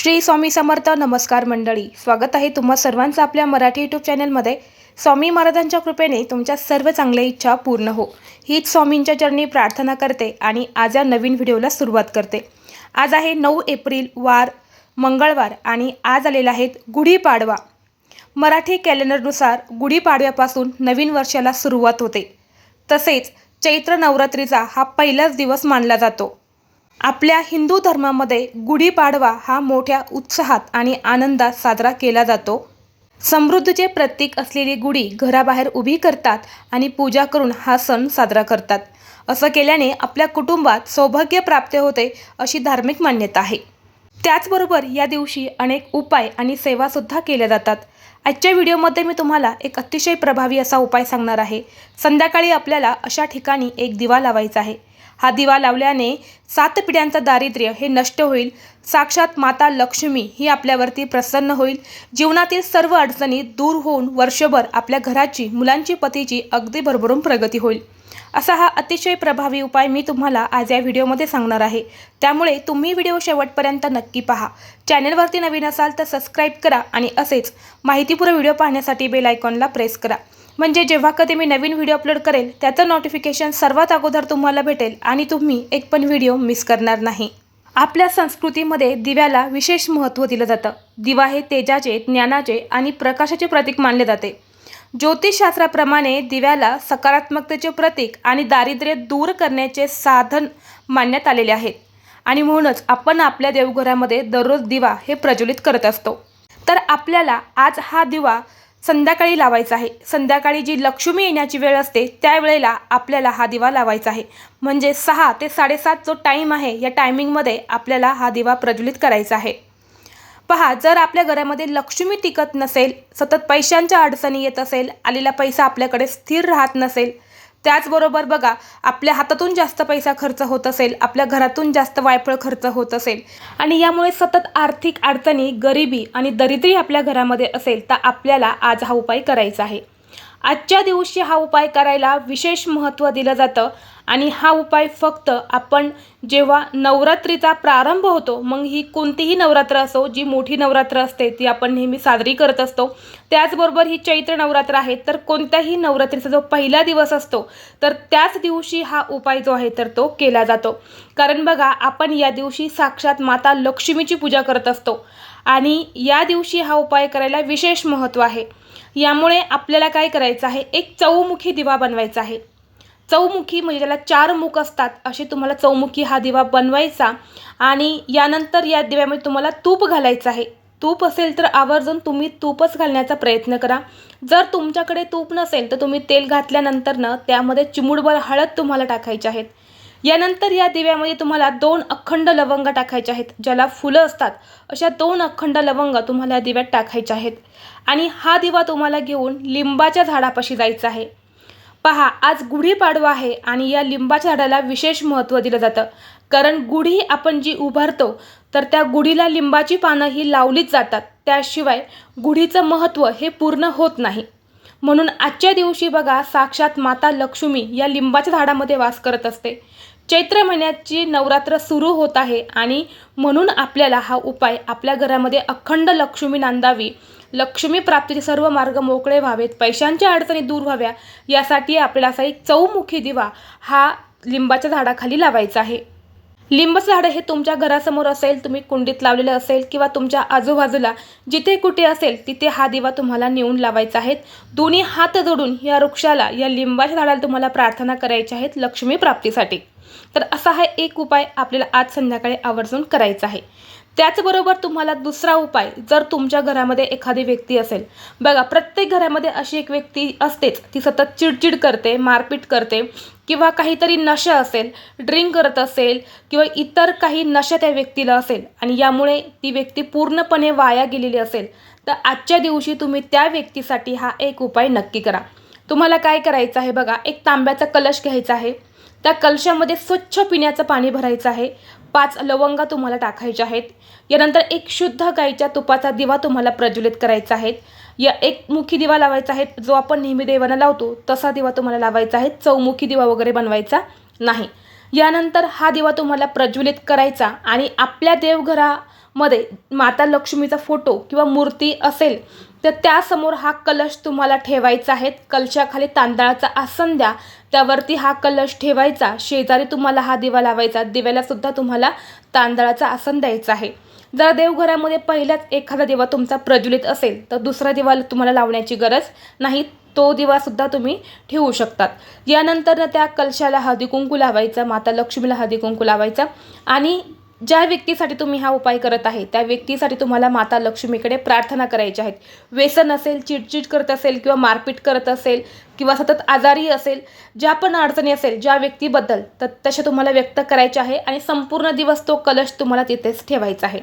श्री स्वामी समर्थ नमस्कार मंडळी. स्वागत आहे तुम्हा सर्वांचं आपल्या मराठी यूट्यूब चॅनलमध्ये. स्वामी महाराजांच्या कृपेने तुमच्या सर्व चांगल्या इच्छा पूर्ण हो. हीच स्वामींच्या चरणी प्रार्थना करते आणि आज या नवीन व्हिडिओला सुरुवात करते. आज आहे नऊ एप्रिल वार मंगळवार आणि आज आलेला आहेत गुढीपाडवा. मराठी कॅलेंडरनुसार गुढीपाडव्यापासून नवीन वर्षाला सुरुवात होते. तसेच चैत्र नवरात्रीचा हा पहिलाच दिवस मानला जातो. आपल्या हिंदू धर्मामध्ये गुढीपाडवा हा मोठ्या उत्साहात आणि आनंदात साजरा केला जातो. समृद्धीचे प्रतीक असलेली गुढी घराबाहेर उभी करतात आणि पूजा करून हा सण साजरा करतात. असं केल्याने आपल्या कुटुंबात सौभाग्य प्राप्त होते अशी धार्मिक मान्यता आहे. त्याचबरोबर या दिवशी अनेक उपाय आणि सेवासुद्धा केल्या जातात. आजच्या व्हिडिओमध्ये मी तुम्हाला एक अतिशय प्रभावी असा उपाय सांगणार आहे. संध्याकाळी आपल्याला अशा ठिकाणी एक दिवा लावायचा आहे. हा दिवा लावल्याने सात पिढ्यांचं दारिद्र्य हे नष्ट होईल. साक्षात माता लक्ष्मी ही आपल्यावरती प्रसन्न होईल. जीवनातील सर्व अडचणी दूर होऊन वर्षभर आपल्या घराची मुलांची पतीची अगदी भरभरून प्रगती होईल. असा हा अतिशय प्रभावी उपाय मी तुम्हाला आज या व्हिडिओमध्ये सांगणार आहे. त्यामुळे तुम्ही व्हिडिओ शेवटपर्यंत नक्की पहा. चॅनलवरती नवीन असाल तर सबस्क्राईब करा आणि असेच माहितीपूर्ण व्हिडिओ पाहण्यासाठी बेल आयकॉनला प्रेस करा. म्हणजे जेव्हा कधी मी नवीन व्हिडिओ अपलोड करेल त्याचं नोटिफिकेशन सर्वात अगोदर तुम्हाला भेटेल आणि तुम्ही एक पण व्हिडिओ मिस करणार नाही. आपल्या संस्कृतीमध्ये दिव्याला विशेष महत्त्व दिलं जातं. दिवा हे तेजाचे ज्ञानाचे आणि प्रकाशाचे प्रतीक मानले जाते. ज्योतिषशास्त्राप्रमाणे दिव्याला सकारात्मकतेचे प्रतीक आणि दारिद्र्य दूर करण्याचे साधन मानण्यात आलेले आहेत. आणि म्हणूनच आपण आपल्या देवघरामध्ये दररोज दिवा हे प्रज्वलित करत असतो. तर आपल्याला आज हा दिवा संध्याकाळी लावायचा आहे. संध्याकाळी जी लक्ष्मी येण्याची वेळ असते त्यावेळेला आपल्याला हा दिवा लावायचा आहे. म्हणजे सहा ते साडेसात जो टाईम आहे या टायमिंगमध्ये आपल्याला हा दिवा प्रज्वलित करायचा आहे. पहा जर आपल्या घरामध्ये लक्ष्मी टिकत नसेल सतत पैशांच्या अडचणी येत असेल आलेला पैसा आपल्याकडे स्थिर राहत नसेल त्याचबरोबर बघा आपल्या हातातून जास्त पैसा खर्च होत असेल आपल्या घरातून जास्त वायफळ खर्च होत असेल आणि यामुळे सतत आर्थिक अडचणी गरिबी आणि दरिद्री आपल्या घरामध्ये असेल तर आपल्याला आज हा उपाय करायचा आहे. आजच्या दिवशी हा उपाय करायला विशेष महत्त्व दिलं जातं. आणि हा उपाय फक्त आपण जेव्हा नवरात्रीचा प्रारंभ होतो मग ही कोणतीही नवरात्र असो जी मोठी नवरात्र असते ती आपण नेहमी साजरी करत असतो. त्याचबरोबर ही चैत्र नवरात्र आहे तर कोणत्याही नवरात्रीचा जो पहिला दिवस असतो तर त्याच दिवशी हा उपाय जो आहे तर तो केला जातो. कारण बघा आपण या दिवशी साक्षात माता लक्ष्मीची पूजा करत असतो. आणि या दिवशी हा उपाय करायला विशेष महत्त्व आहे. यामुळे आपल्याला काय करायचं आहे? एक चौमुखी दिवा बनवायचा आहे. चौमुखी म्हणजे त्याला चार मुख असतात. असे तुम्हाला चौमुखी हा दिवा बनवायचा आणि यानंतर या दिव्यामध्ये तुम्हाला तूप घालायचं आहे. तूप असेल तर आवर्जून तुम्ही तूपच घालण्याचा प्रयत्न करा. जर तुमच्याकडे तूप नसेल तर तुम्ही तेल घातल्यानंतरनं त्यामध्ये चिमुडभर हळद तुम्हाला टाकायचे आहेत यानंतर या दिव्यामध्ये तुम्हाला दोन अखंड लवंग टाकायचे आहेत ज्याला फुलं असतात. अशा दोन अखंड लवंग तुम्हाला या दिव्यात टाकायचे आहेत. आणि हा दिवा तुम्हाला घेऊन लिंबाच्या झाडापाशी जायचं आहे. पहा आज गुढीपाडवा आहे आणि या लिंबाच्या झाडाला विशेष महत्त्व दिलं जातं. कारण गुढी आपण जी उभारतो तर त्या गुढीला लिंबाची पानं ही लावलीच जातात. त्याशिवाय गुढीचं महत्त्व हे पूर्ण होत नाही. म्हणून आजच्या दिवशी बघा साक्षात माता लक्ष्मी या लिंबाच्या झाडामध्ये वास करत असते. चैत्र महिन्याची नवरात्र सुरू होत आहे आणि म्हणून आपल्याला हा उपाय आपल्या घरामध्ये अखंड लक्ष्मी नांदावी. लक्ष्मी प्राप्तीचे सर्व मार्ग मोकळे व्हावेत पैशांच्या अडचणी दूर व्हाव्या यासाठी आपल्याला असा एक चौमुखी दिवा हा लिंबाच्या झाडाखाली लावायचा आहे. लिंबाचं झाड हे तुमच्या घरासमोर असेल तुम्ही कुंडीत लावलेलं असेल किंवा तुमच्या आजूबाजूला जिथे कुठे असेल तिथे हा दिवा तुम्हाला नेऊन लावायचा आहे. दोन्ही हात जोडून या वृक्षाला या लिंबाच्या झाडाला तुम्हाला प्रार्थना करायच्या आहेत लक्ष्मी प्राप्तीसाठी. तर असा हा एक उपाय आपल्याला आज संध्याकाळी आवर्जून करायचा आहे. त्याचबरोबर तुम्हाला दुसरा उपाय जर तुमच्या घरामध्ये एखादी व्यक्ती असेल. बघा प्रत्येक घरामध्ये अशी एक व्यक्ती असतेच. ती सतत चिडचिड करते मारपीट करते किंवा काहीतरी नशा असेल ड्रिंक करत असेल किंवा इतर काही नशा त्या व्यक्तीला असेल आणि यामुळे ती व्यक्ती पूर्णपणे वाया गेलेली असेल तर आजच्या दिवशी तुम्ही त्या व्यक्तीसाठी हा एक उपाय नक्की करा. तुम्हाला काय करायचं आहे बघा एक तांब्याचा कलश घ्यायचा आहे. त्या कलशामध्ये स्वच्छ पिण्याचं पाणी भरायचं आहे. पाच लवंगा तुम्हाला टाकायच्या आहेत. यानंतर एक शुद्ध गाईच्या तुपाचा दिवा तुम्हाला प्रज्वलित करायचा आहे. या एक मुखी दिवा लावायचा आहे. जो आपण नेहमी देवांना लावतो तसा दिवा तुम्हाला लावायचा आहे. चौमुखी दिवा वगैरे बनवायचा नाही. यानंतर हा दिवा तुम्हाला प्रज्वलित करायचा आणि आपल्या देवघरामध्ये माता लक्ष्मीचा फोटो किंवा मूर्ती असेल तर त्यासमोर हा कलश तुम्हाला ठेवायचा आहे. कलशाखाली तांदळाचा आसन द्या. त्यावरती हा कलश ठेवायचा. शेजारी तुम्हाला हा दिवा लावायचा. दिव्याला सुद्धा तुम्हाला तांदळाचा आसन द्यायचा आहे. जर देवघरामध्ये पहिल्याच एखादा दिवा तुमचा प्रज्वलित असेल तर दुसरा दिवा तुम्हाला लावण्याची गरज नाही. तो दिवासुद्धा तुम्ही ठेवू शकतात. यानंतर त्या कलशाला हळदी कुंकू लावायचा माता लक्ष्मीला हळदी कुंकू लावायचा आणि ज्या व्यक्तीसाठी तुम्ही हा उपाय करत आहे त्या व्यक्तीसाठी तुम्हाला माता लक्ष्मीकडे प्रार्थना करायची आहेत व्यसन असेल चिडचिड करत असेल किंवा मारपीट करत असेल किंवा सतत आजारी असेल ज्या पण अडचणी असेल ज्या व्यक्तीबद्दल तर तशा तुम्हाला व्यक्त करायचे आहे आणि संपूर्ण दिवस तो कलश तुम्हाला तिथेच ठेवायचा आहे.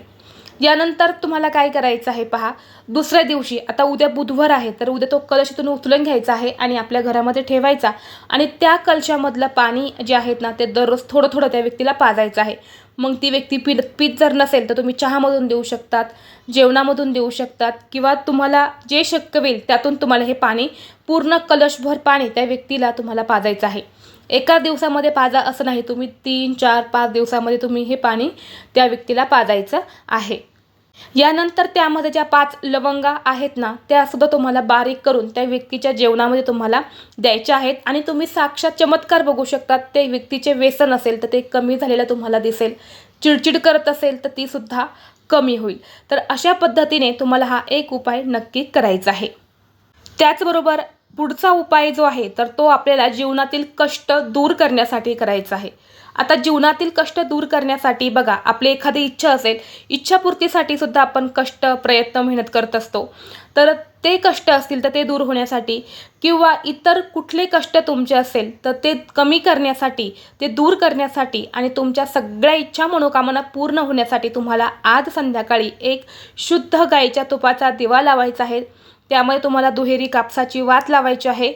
यानंतर तुम्हाला काय करायचं आहे पहा? दुसऱ्या दिवशी आता उद्या बुधवार आहे तर उद्या तो कलश इथून उचलून घ्यायचा आहे आणि आपल्या घरामध्ये ठेवायचा. आणि त्या कलशामधलं पाणी जे आहेत ना ते दररोज थोडं थोडं त्या व्यक्तीला पाजायचं आहे. मग ती व्यक्ती पीत पीत जर नसेल तर तुम्ही चहामधून देऊ शकतात जेवणामधून देऊ शकतात किंवा तुम्हाला जे शक्य होईल त्यातून तुम्हाला हे पाणी पूर्ण कलशभर पाणी त्या व्यक्तीला तुम्हाला पाजायचं आहे. एका दिवसामध्ये पाजा असं नाही तुम्ही तीन चार पाच दिवसामध्ये तुम्ही हे पाणी त्या व्यक्तीला पाजायचं आहे. यानंतर त्यामध्ये ज्या पाच लवंगा आहेत ना त्यासुद्धा तुम्हाला बारीक करून त्या व्यक्तीच्या जेवणामध्ये तुम्हाला द्यायच्या आहेत आणि तुम्ही साक्षात चमत्कार बघू शकतात ते व्यक्तीचे व्यसन असेल तर ते कमी झालेलं तुम्हाला दिसेल. चिडचिड करत असेल तर तीसुद्धा कमी होईल. तर अशा पद्धतीने तुम्हाला हा एक उपाय नक्की करायचा आहे. त्याचबरोबर पुढचा उपाय जो आहे तर तो आपल्याला जीवनातील कष्ट दूर करण्यासाठी करायचा आहे. आता जीवनातील कष्ट दूर करण्यासाठी बघा आपली एखादी इच्छा असेल इच्छापूर्तीसाठी सुद्धा आपण कष्ट प्रयत्न मेहनत करत असतो. तर ते कष्ट असतील तर ते दूर होण्यासाठी किंवा इतर कुठले कष्ट तुमचे असेल तर ते कमी करण्यासाठी ते दूर करण्यासाठी आणि तुमच्या सगळ्या इच्छा मनोकामना पूर्ण होण्यासाठी तुम्हाला आज संध्याकाळी एक शुद्ध गाईच्या तुपाचा दिवा लावायचा आहे. त्यामध्ये तुम्हाला दुहेरी कापसाची वात लावायची आहे.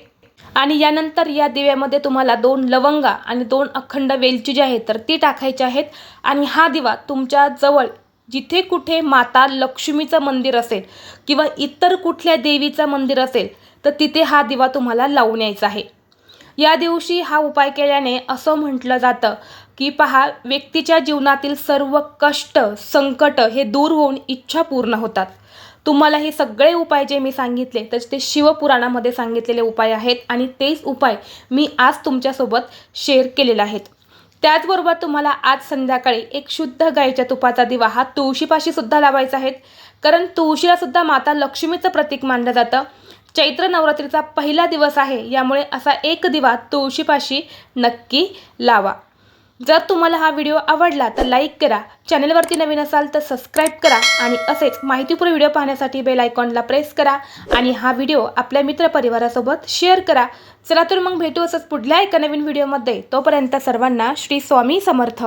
आणि यानंतर या दिव्यामध्ये तुम्हाला दोन लवंगा आणि दोन अखंड वेलची जी आहेत तर ती टाकायची आहेत. आणि हा दिवा तुमच्या जवळ जिथे कुठे माता लक्ष्मीचं मंदिर असेल किंवा इतर कुठल्या देवीचं मंदिर असेल तर तिथे हा दिवा तुम्हाला लावून यायचा आहे. या दिवशी हा उपाय केल्याने असं म्हटलं जातं की पहा व्यक्तीच्या जीवनातील सर्व कष्ट संकट हे दूर होऊन इच्छा पूर्ण होतात. तुम्हाला हे सगळे उपाय जे मी सांगितले तर ते शिवपुराणामध्ये सांगितलेले उपाय आहेत आणि तेच उपाय मी आज तुमच्यासोबत शेअर केलेले आहेत. त्याचबरोबर तुम्हाला आज संध्याकाळी एक शुद्ध गाईच्या तुपाचा दिवा हा तुळशीपाशी सुद्धा लावायचा आहे. कारण तुळशीला सुद्धा माता लक्ष्मीचं प्रतीक मानलं जातं. चैत्र नवरात्रीचा पहिला दिवस आहे यामुळे असा एक दिवा तुळशीपाशी नक्की लावा. जर तुम्हाला हा व्हिडिओ आवडला तर लाईक करा. चॅनलवरती नवीन असाल तर सबस्क्राईब करा आणि असेच माहितीपूर्ण व्हिडिओ पाहण्यासाठी बेल आयकॉनला प्रेस करा आणि हा व्हिडिओ आपल्या मित्रपरिवारासोबत शेअर करा. चला तर मग भेटू असंच पुढल्या एका नवीन व्हिडिओमध्ये तोपर्यंत सर्वांना श्री स्वामी समर्थ.